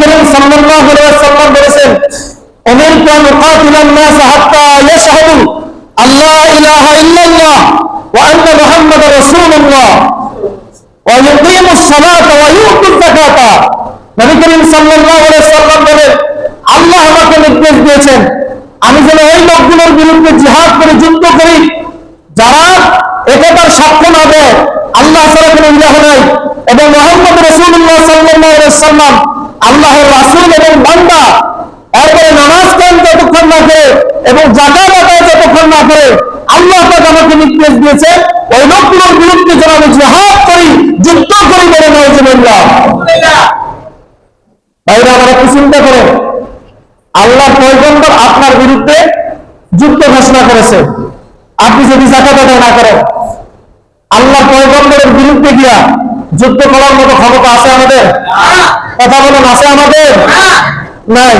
করিম সাল্লাল্লাহু আলাইহি ওয়াসাল্লাম বলেছেন উমিরতু আন উকাতিলান নাস হাত্তা ইয়াশহাদু আল্লা ইলাহা ইল্লাল্লাহ ওয়া আন্না মুহাম্মাদার রাসূলুল্লাহ ওয়া ইউকিমুস সালাতা ওয়া আল্লাহ আমাকে নির্দেশ দিয়েছেন, আমি যেন ওই লোকগুলোর বিরুদ্ধে জিহাদ করে যুদ্ধ করি। যারা একতার সাক্ষ্য না দেয়, আল্লাহ ছাড়া কোনো ইলাহ নাই। এবং মোহাম্মদ রসুল্লাহ সাল্লাহ সাল্লাম আল্লাহর রাসুল এবং বান্দা। এরপরে নামাজ কান যতক্ষণ না করে এবং জাকাত আদায় যতক্ষণ না করে, আল্লাহ পাক আমাকে নির্দেশ দিয়েছে ওই লোকগুলোর বিরুদ্ধে যেন আমি জিহাদ করি, যুদ্ধ করি বলে নজরুল্লাহ ভাইরা আমরা কি চিন্তা করে। আল্লাহ পয়গম্বর আপনার বিরুদ্ধে যুদ্ধ ঘোষণা করেছে। আপনি যদি জাকাত আদায় না করেন, আল্লাহ পয়গম্বরের বিরুদ্ধে গিয়া যুদ্ধ করার মতো ক্ষমতা আছে আমাদের? কথা বলেন আছে আমাদের? নাই।